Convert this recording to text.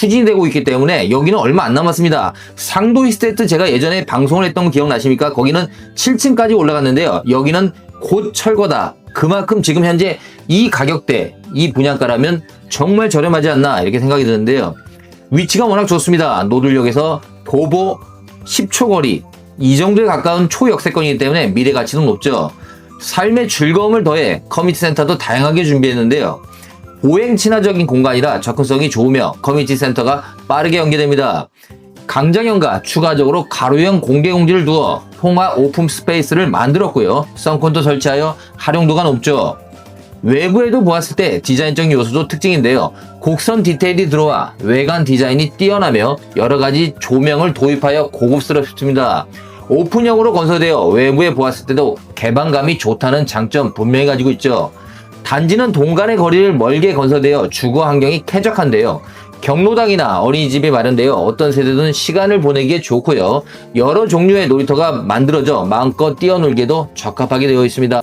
추진되고 있기 때문에 여기는 얼마 안 남았습니다. 상도 히스테트 제가 예전에 방송을 했던 거 기억나십니까? 거기는 7층까지 올라갔는데요. 여기는 곧 철거다. 그만큼 지금 현재 이 가격대, 이 분양가라면 정말 저렴하지 않나 이렇게 생각이 드는데요. 위치가 워낙 좋습니다. 노들역에서 도보 10초 거리, 이 정도에 가까운 초역세권이기 때문에 미래 가치도 높죠. 삶의 즐거움을 더해 커뮤니티 센터도 다양하게 준비했는데요. 보행 친화적인 공간이라 접근성이 좋으며 커뮤니티 센터가 빠르게 연계됩니다. 강장형과 추가적으로 가로형 공개 공지를 두어 통화 오픈 스페이스를 만들었고요. 선콘도 설치하여 활용도가 높죠. 외부에도 보았을 때 디자인적 요소도 특징인데요. 곡선 디테일이 들어와 외관 디자인이 뛰어나며 여러 가지 조명을 도입하여 고급스럽습니다. 오픈형으로 건설되어 외부에 보았을 때도 개방감이 좋다는 장점 분명히 가지고 있죠. 단지는 동간의 거리를 멀게 건설되어 주거 환경이 쾌적한데요. 경로당이나 어린이집이 마련되어 어떤 세대든 시간을 보내기에 좋고요. 여러 종류의 놀이터가 만들어져 마음껏 뛰어놀기에도 적합하게 되어 있습니다.